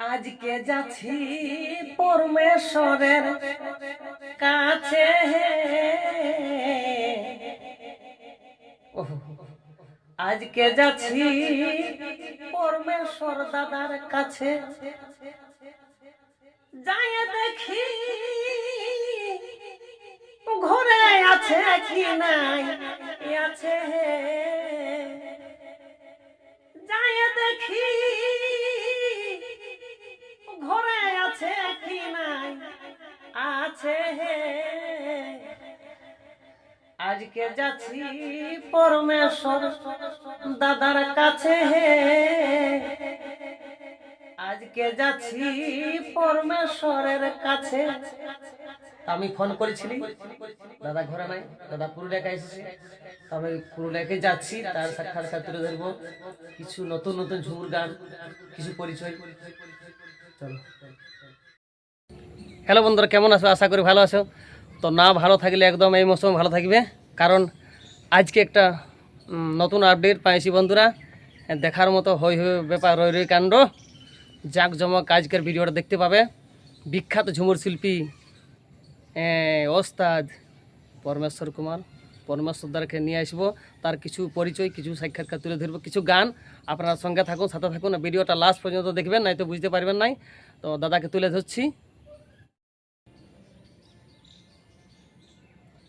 আজকে যাচ্ছি পরমেশ্বরের কাছে। আজকে যাচ্ছি পরমেশ্বর দাদার কাছে। যাই দেখি ঘরে আছে কি নাই আছে যাই দেখি ঘরে আছে কি নাই? আছে হে। আজকে যাচ্ছি পরমেশ্বর দাদার কাছে হে। আজকে যাচ্ছি পরমেশ্বরের কাছে। আমি ফোন করেছিলি। দাদা ঘরে নাই, দাদা পুরুলিয়াকে এসেছে। আমি পুরুলিয়াকে যাচ্ছি, তার সাক্ষাৎকার তুলে ধরবো। কিছু নতুন নতুন ঝুমুর গান, কিছু পরিচয়। চলো হ্যালো বন্ধুরা, কেমন আছো? আশা করি ভালো আছো। তো না ভালো থাকলে একদম এই মৌসুম ভালো থাকবে। কারণ আজকে একটা নতুন আপডেট পাইছি বন্ধুরা। দেখার মতো হই হই ব্যাপার, রই রই কাণ্ড। জাঁকজমক আজকের ভিডিওটা দেখতে পাবে। বিখ্যাত ঝুমুর শিল্পী ওস্তাদ পরমেশ্বর কুমার। পরমেশ্বর দ্বারকে নিয়ে আসব। তার কিছু পরিচয়, কিছু সাক্ষাৎকার তুলে ধরবো, কিছু গান। আপনার সঙ্গে থাকুন, সাথে থাকুন ভিডিওটা লাস্ট পর্যন্ত দেখবেন নাই তো বুঝতে পারবেন নাই। তো দাদাকে তুলে ধরছি।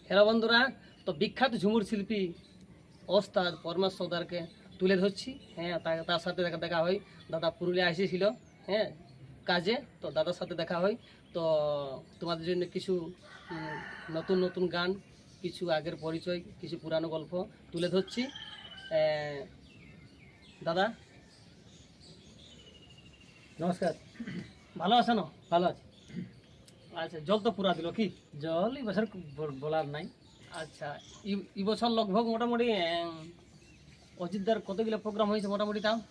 হ্যালো বন্ধুরা, তো বিখ্যাত ঝুমুর শিল্পী ওস্তাদ পরমেশ্বর দ্বারকে তুলে ধরছি। হ্যাঁ তার সাথে দেখা দেখা হয়। দাদা পুরুলিয়া এসেছিল হ্যাঁ কাজে, তো দাদার সাথে দেখা হয়। তো তোমাদের জন্য কিছু নতুন নতুন গান কিছু আগের পরিচয় কিছু পুরানো গল্প তুলে ধরছি। দাদা? নমস্কার। ভালো আছো না? ভালো আছি। আচ্ছা জল তো পুরা দিল কি? জল এই বছর বল- বলার নাই। আচ্ছা ই- বছর লগভগ মোটামুটি অযোধ্যার কতগুলো প্রোগ্রাম হয়েছে মোটামুটি তাও?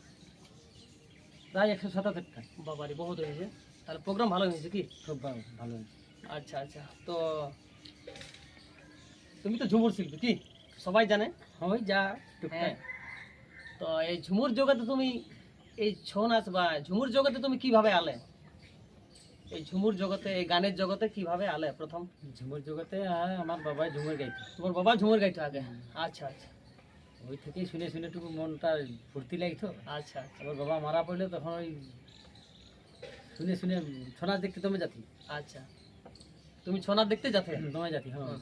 প্রায় একশো সাতাত্তরটা। বাবারি বহুত হয়েছে। তাহলে প্রোগ্রাম ভালো হয়েছে কি? খুব ভালো ভালো হয়েছে। আচ্ছা আচ্ছা তো তুমি তো ঝুমুর শিল্পী কি? সবাই জানে? ওই যা হ্যাঁ। তো এই ঝুমুর জগতে তুমি এই ছৌ নাচ বা ঝুমুর জগতে তুমি কীভাবে আলে? এই ঝুমুর জগতে এই গানের জগতে কীভাবে আলে প্রথম? ঝুমুর জগতে আমার বাবা ঝুমুর গাইতো। তোমার বাবা ঝুমুর গাইতো আগে? আচ্ছা আচ্ছা। ওই থেকেই শুনে শুনে টুকু মনটা ফুর্তি লাগতো। আচ্ছা আবার বাবা মারা পড়লে তখন ওই শুনে শুনে ছনা দেখতে তুমি যাতি। আচ্ছা। তুমি ছৌ নাচ দেখতে যাতে? তোমায় জাতি হ্যাঁ।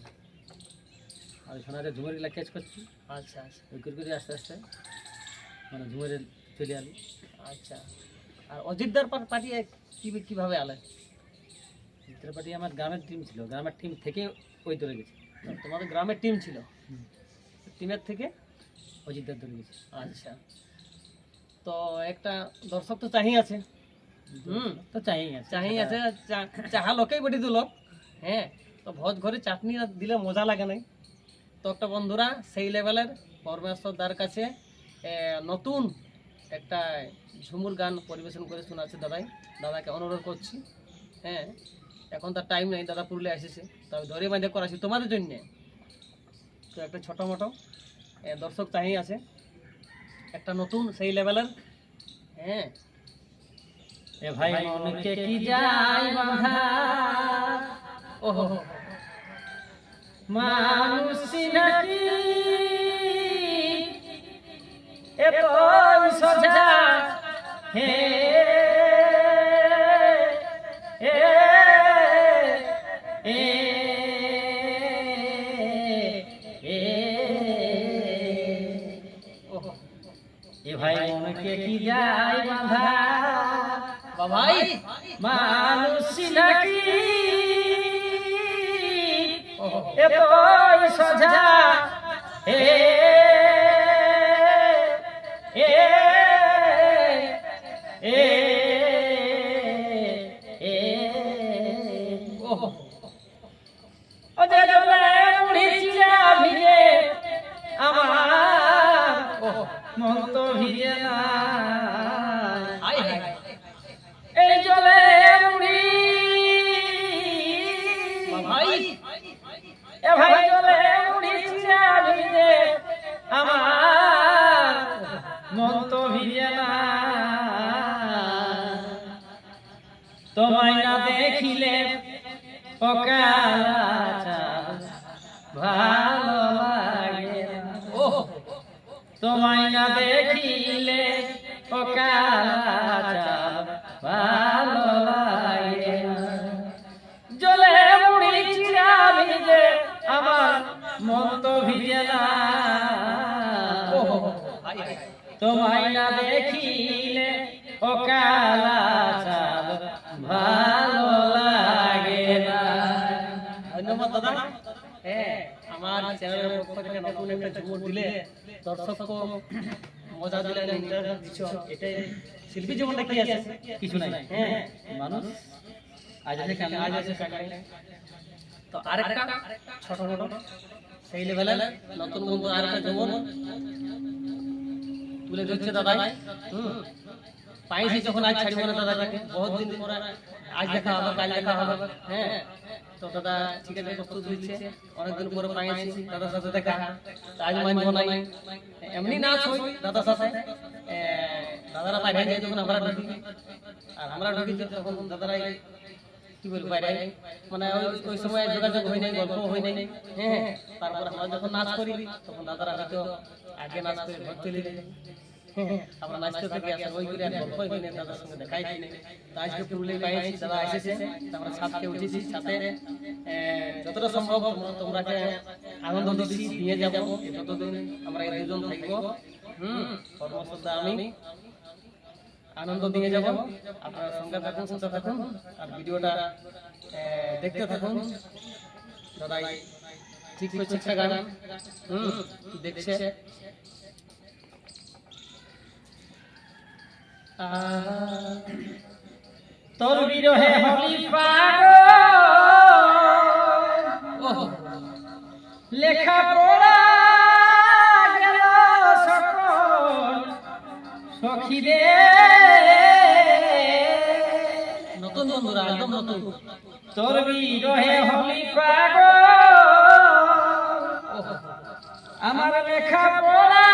আর সোনারে ঝুমুর গিলা ক্যাচ করছি। আচ্ছা আচ্ছা। ওই করে করে আস্তে আস্তে মানে ঝুমুরে চলে আলি। আচ্ছা। আর অযোধ্যার পার্টি কি কীভাবে আলে চিত্রপাটি আমার গ্রামের টিম ছিল। গ্রামের টিম থেকে ওই দলে গেছে। তোমাদের গ্রামের টিম ছিল? টিমের থেকে? অযোধ্যার দলে গেছে। আচ্ছা। তো একটা দর্শক তো চাহি আছে। হুম তো চাই আছে। চাহি আছে। চাহা লোকেই বটি দিল। হ্যাঁ তো ভোজ ঘরে চাটনি দিলে মজা লাগে নাই। তো একটা বন্ধুরা সেই লেভেলের পরমেশ্বর দার কাছে নতুন একটা ঝুমুর গান পরিবেশন করে শোনাচ্ছে দাদাই। দাদাকে অনুরোধ করছি হ্যাঁ এখন তার টাইম নেই দাদা পুরুলিয়া এসেছে তবে ধরে বাঁধে করাছি তোমাদের জন্যে। তো একটা ছোটো মোটো দর্শক চাহি আছে একটা নতুন সেই লেভেলের হ্যাঁ। এ ভাই মনকে কি যাই বাঁধা? ওহো। মানুষ নাকি? এত সোজা। হে ভাই মনকে কি যাই বাঁধা? বাবাই। মানুষ নাকি? ওহো এত সোজা হে এ এ তোমায় না দেখিলে ভালো লাগে ও তোমায় না দেখিলে পকা ভালো ধন্যবাদ দাদা। হ্যাঁ আমার চ্যানেলের পক্ষ থেকে নতুন একটা ঝুমুর দিলে দর্শককে মজা দিলে এটাই শিল্পী জীবনটা কি আছে? কিছু নাই। হ্যাঁ মানুষ আজ আছে কাল আজ আছে তো আরেকটা ছোট ছোট সেই লেভেলে নতুন বন্ধু আরেকটা ঝুমুর তুলে দিচ্ছে দাদাই হুম। পাইছি যখন আজ ছাড়িব না দাদাকে বহুত দিন পরে আজ দেখা হবে কাল দেখা হবে। হ্যাঁ। তো দাদা ঠিক আছে প্রস্তুত হচ্ছে অনেকদিন পরে পাইছি দাদার সাথে দেখা। আজ মানবো নাই। এমনি নাচ হই দাদার সাথে। দাদারা বাইরে যায় যখন আমরা ঢুকি। আর আমরা ঢুকি তখন দাদারাই কি বলব বাইরে মানে ওই ওই সময় যোগাযোগ হয় নাই গল্প হয় নাই। হ্যাঁ তারপর আমরা যখন নাচ করি তখন দাদারা হয়তো আগে নাচ করে ঘর চলে যায় আমরা নাচতে থাকি আসলে ওই করে আর গল্প হয় দাদার সঙ্গে দেখাই না তো আজকে পুরুলিয়া পাইছি দাদা এসেছে আমরা ছাদকে উঠেছি এ, যতটা সম্ভব তোমরা- তোমরাকে আনন্দ দিচ্ছি দিয়ে যাব যতদিন আমরা এই দুজন থাকব। হুম কর্মসূত্রে আমি আনন্দ দিয়ে যাব। আপনারা সঙ্গে থাকুন সুস্থ থাকুন আর ভিডিওটা দেখতে থাকুন। দাদাই ঠিক করছে গান হুম দেখছে। তোর বিরহে হলি লেখা পড়া গেল সকল নতুন বন্ধুরা একদম নতুন। তোর বিরহে হলি পাগল। আমার লেখা পড়া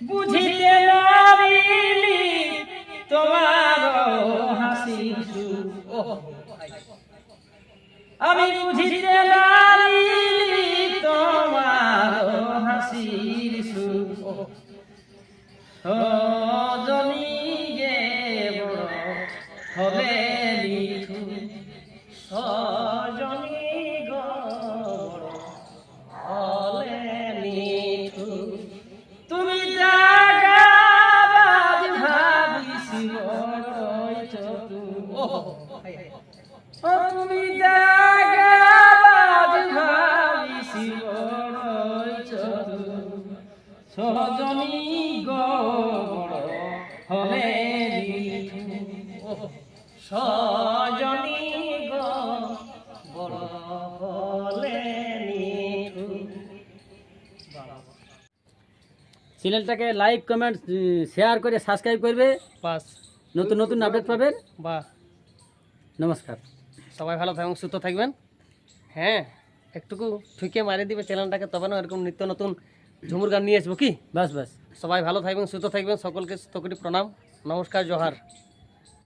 বুঝিতে নারিলি তোমার হাসি আমি বুঝিতে নারিলি তোমার হাসির সুর। সজনী গে বড় হবে সজনী হলে সজনী গো বড় চ্যানেলটাকে লাইক কমেন্ট শেয়ার করে সাবস্ক্রাইব করবে। বাস। নতুন নতুন আপডেট পাবেন। বা। নমস্কার। সবাই ভালো থাকবেন সুস্থ থাকবেন। হ্যাঁ একটুকু ঠুকে মারি দিবে চ্যানেলটাকে তবে না এরকম নিত্য নতুন ঝুমুর গান নিয়ে আসব কি? বাস বাস। সবাই ভালো থাকবেন, সুস্থ থাকবেন। সকলকে তকটি প্রণাম। নমস্কার, জোহার।